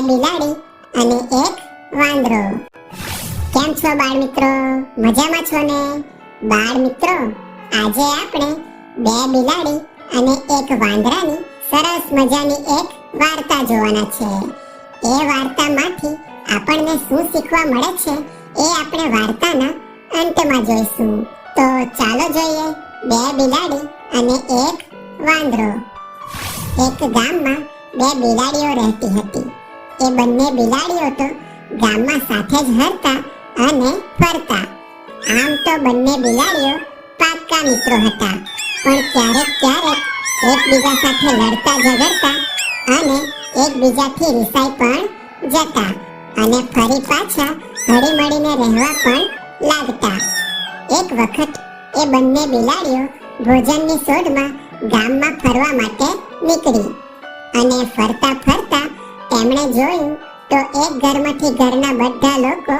બિલાડી અને એક વાંદરો. કેમ છો બાળ મિત્રો મજામાં છો ને? બાળ મિત્રો આજે આપણે બે બિલાડી અને એક વાંદરાની સરસ મજાની એક વાર્તા જોવાના છે. એ વાર્તામાંથી આપણને શું શીખવા મળે છે એ આપણે વાર્તાના અંતમાં જોઈશું. તો ચાલો જોઈએ બે બિલાડી અને એક વાંદરો. એક ગામમાં બે બિલાડીઓ રહેતી હતી. એ બંને બિલાડીઓ તો ગામમાં સાથે જ હરતા અને ફરતા. આમ તો બંને બિલાડીઓ પાક્કા મિત્રો હતા. પણ ક્યારેક ક્યારેક એકબીજા સાથે લડતા ઝઘડતા અને એકબીજાથી રિસાઈ પણ જતા અને ફરી પાછા હળીમળીને રહેવા પણ લાગતા. એક વખત એ બંને બિલાડીઓ ભોજનની શોધમાં ગામમાં ફરવા માટે નીકળી અને ફરતા ફરતા તેમણે જોયું તો એક ઘરમાંથી ઘરના બધા લોકો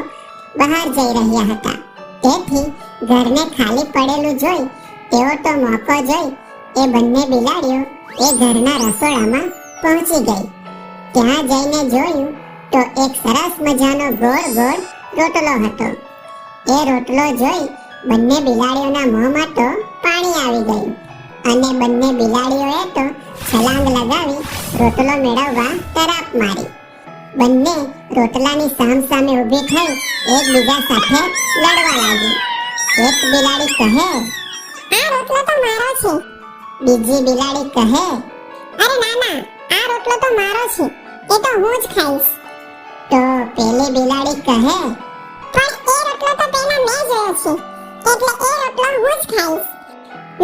બહાર જઈ રહ્યા હતા. તેથી ઘરને ખાલી પડેલું જોઈ, તેઓ તો મોકો જોઈ, એ બંને બિલાડીઓ એ ઘરના રસોડામાં પહોંચી ગઈ. ત્યાં જઈને જોયું તો એક સરસ મજાનો ગોળ ગોળ રોટલો હતો. એ રોટલો જોઈ બંને બિલાડીઓના મોંમાં તો પાણી આવી ગયું અને બંને બિલાડીઓએ તો છલાંગ લગાવી રોટલો મેળવવા તરાપ મારી. બંને રોટલાની સામ સામે ઊભી થઈ એકબીજા સાથે લડવા લાગી. એક બિલાડી કહે, આ રોટલો તો મારો છે. બીજી બિલાડી કહે, અરે ના ના, આ રોટલો તો મારો છે. એ તો હું જ ખાઈશ. તો પેલી બિલાડી કહે, પણ એ રોટલો તો પહેલા મેં જોયો છે. એટલે એ રોટલો હું જ ખાઈશ.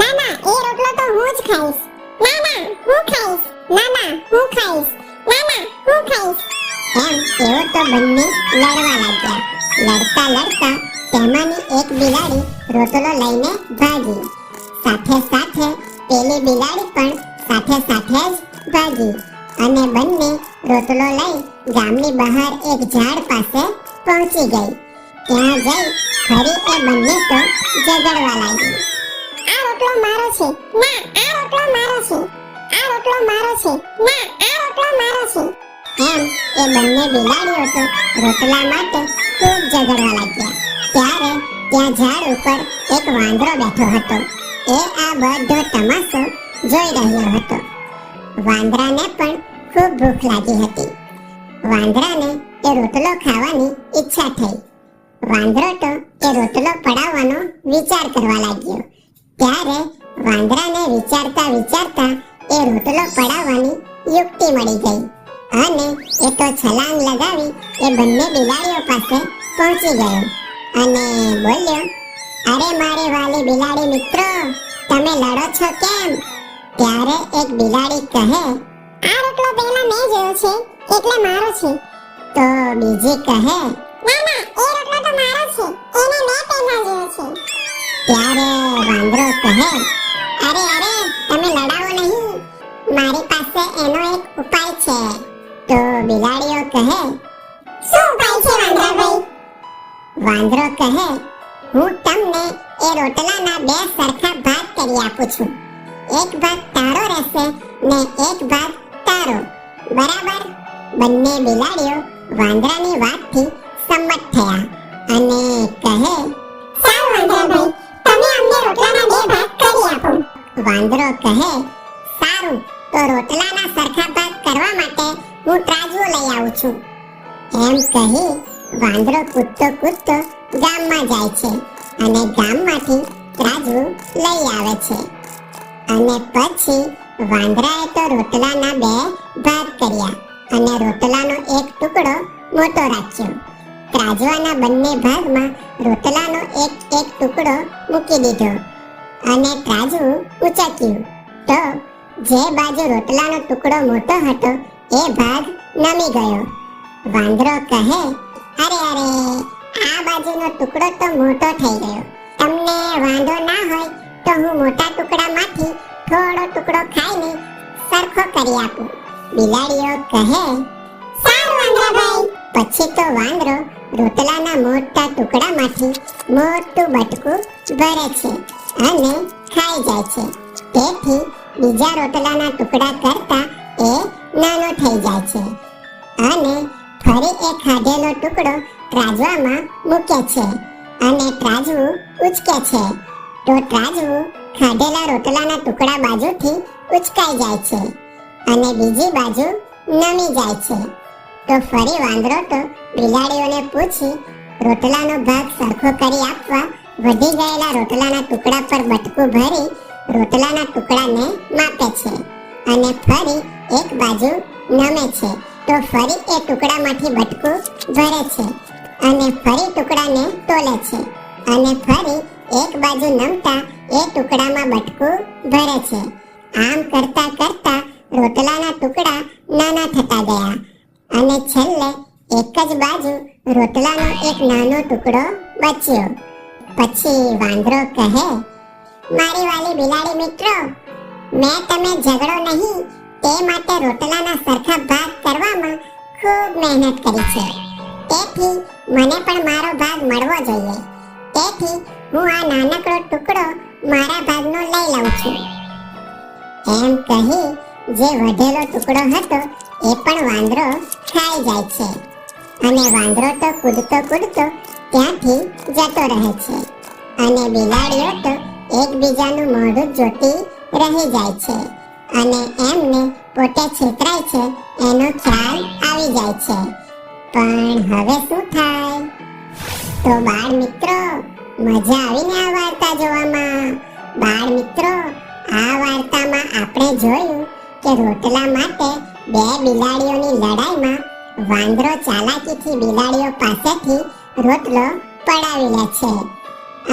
ના ના, એ રોટલો તો હું જ ખાઈશ. ના ના, હું ખાઈશ. ના ના હું ખાઈશ ના ના હું ખાઈશ એમ તેઓ તો બંને લડવા લાગ્યા લડતા લડતા તેમાંની એક બિલાડી રોટલો લઈને ભાગી સાથે સાથે પેલી બિલાડી પણ સાથે સાથે જ ભાગી અને બંને રોટલો લઈ ગામની બહાર એક ઝાડ પાસે પહોંચી ગઈ ત્યાં જઈ ફરી એ બંને તો ઝઘડવા લાગી આ રોટલો મારો છે ના આ રોટલો મારો છે આ રોટલો મારો છે. ના આ રોટલો મારો છે. એમ એ બંને બિલાડીઓ તો રોટલા માટે ખૂબ ઝઘડવા લાગ્યા. ત્યારે ત્યાં ઝાડ ઉપર એક વાંદરો બેઠો હતો. એ આ બધો તમાશો જોઈ રહ્યો હતો. વાંદરાને પણ ખૂબ ભૂખ લાગી હતી. વાંદરાને એ રોટલો ખાવાની ઈચ્છા થઈ. વાંદરો તો એ રોટલો પડાવવાનો વિચાર કરવા લાગ્યો. ત્યારે વાંદરાને વિચારતા વિચારતા એ રોટલો પડાવવાની યુક્તિ મળી ગઈ. અને એ તો છલાંગ લગાવી એ બંને બિલાડીઓ પાસે પહોંચી ગયો. અને બોલ્યો, અરે મારે વાલી બિલાડી મિત્રો, તમે લડો છો કેમ? ત્યારે એક બિલાડી કહે, આ રોટલો પહેલા મેં જોયો છે, એટલે મારો છે. તો બીજી કહે, ના ના, એ રોટલો તો મારો છે, એને મેં પહેલા જોયો છે. ત્યારે વાંદરો કહે, અરે અરે, તમે લડાવો નહીં મારી પાસે એનો એક ઉપાય છે. તો બિલાડીઓ કહે શું ઉપાય છે વાંદરાભાઈ? વાંદરો કહે હું તમને એ રોટલાના બે સરખા ભાગ કરી આપું છું. એક ભાગ તારો રહેશે ને એક ભાગ તારો. બરાબર? બંને બિલાડીઓ વાંદરાની વાતથી સંમત થયા અને કહે સારું વાંદરાભાઈ તમે અમને રોટલાના બે ભાગ કરી આપો. વાંદરો કહે સારું તો રોટલાના સરખા ભાગ કરવા માટે હું ત્રાજવો લઈ આવું છું. એમ કહી વાંદરો કૂદતો કૂદતો ગામમાં જાય છે અને ગામમાંથી ત્રાજવું લઈ આવે છે. અને પછી વાંદરાએ તો રોટલાના બે ભાગ કર્યા અને રોટલાનો એક ટુકડો મોટો રાખ્યો. ત્રાજવાના બંને ભાગમાં રોટલાનો એક એક ટુકડો મૂકી દીધો અને ત્રાજવું ઉચક્યું. તો જે બાજુ રોટલાનો ટુકડો મોટો હતો, એ ભાગ નમી ગયો. વાંદરો કહે, અરે અરે, આ બાજુનો ટુકડો તો મોટો થઈ ગયો. તમને વાંધો ના હોય તો હું મોટા ટુકડામાંથી થોડો ટુકડો ખાઈને સરખો કરી આપું. બિલાડીઓ કહે, સારું વાંદરાભાઈ પછી તો વાંદરો રોટલાના મોટા ટુકડામાંથી મોટું બટકું ભરે છે અને ખાઈ જાય છે. તેથી બીજા રોટલાના ટુકડા કરતા એ નાનો થઈ જાય છે. અને ફરી એ ખાધેલો ટુકડો ત્રાજવામાં મૂકે છે. અને ત્રાજવું ઉચકે છે. તો ત્રાજવું ખાધેલા રોટલાના ટુકડા બાજુથી ઉચકાઈ જાય છે. અને બીજી બાજુ નમી જાય છે. તો ફરી વાંદરો તો બિલાડીઓને પૂછી રોટલાનો ભાગ સરખો કરી આપવા વધી ગયેલા રોટલાના ટુકડા પર બટકું ભરી રોટલાના ટુકડાને માપે છે અને ફરી એક બાજુ નમે છે. તો ફરી એ ટુકડામાંથી બટકું ભરે છે અને ફરી ટુકડાને તોલે છે અને ફરી એક બાજુ નમતા એ ટુકડામાં બટકું ભરે છે. આમ કરતા કરતા રોટલાના ટુકડા નાના થતા ગયા અને છેલ્લે એક જ બાજુ રોટલાનો એક નાનો ટુકડો બચ્યો. પછી વાંદરો કહે મારી વાલી બિલાડી મિત્રો, મેં તમે ઝઘડો નહીં, તે માટે રોટલાના સરખા ભાગ કરવામાં ખૂબ મહેનત કરી છે. તેથી મને પણ મારો ભાગ મળવો જોઈએ. તેથી હું આ નાનકડો ટુકડો મારા ભાગનો લઈ લઉં છું. એમ કહી જે વધેલો ટુકડો હતો, એ પણ વાંદરો ખાઈ જાય છે. અને વાંદરો તો કૂદતો કૂદતો ત્યાંથી જતો રહે છે. અને બિલાડીઓ તો એકબીજાનું મોઢું જોતી રહી જાય છે અને એમને પોતે છેતરાય છે, એનો ખ્યાલ આવી જાય છે. પણ હવે શું થાય? તો બાળ મિત્રો, મજા આવીને આ વાર્તા જોવામાં? બાળ મિત્રો, આ વાર્તામાં આપણે જોયું કે રોટલા માટે બે બિલાડીઓની લડાઈમાં વાંદરો ચાલાકીથી બિલાડીઓ પાસેથી રોટલો પડાવી લે છે.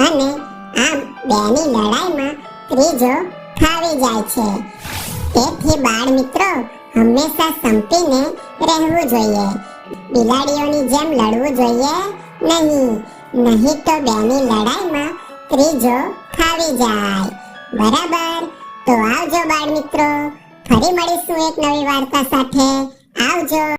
અને આમ બેની લડાઈમાં ત્રીજો ફાવી જાય છે. તેથી બાળ મિત્રો, હંમેશા સંપીને રહેવું જોઈએ. બિલાડીઓની જેમ લડવું જોઈએ નહીં. નહીં તો બેની લડાઈમાં ત્રીજો ફાવી જાય. બરાબર? તો આવજો બાળ મિત્રો. ફરી મળીશું એક નવી વાર્તા સાથે. આવજો.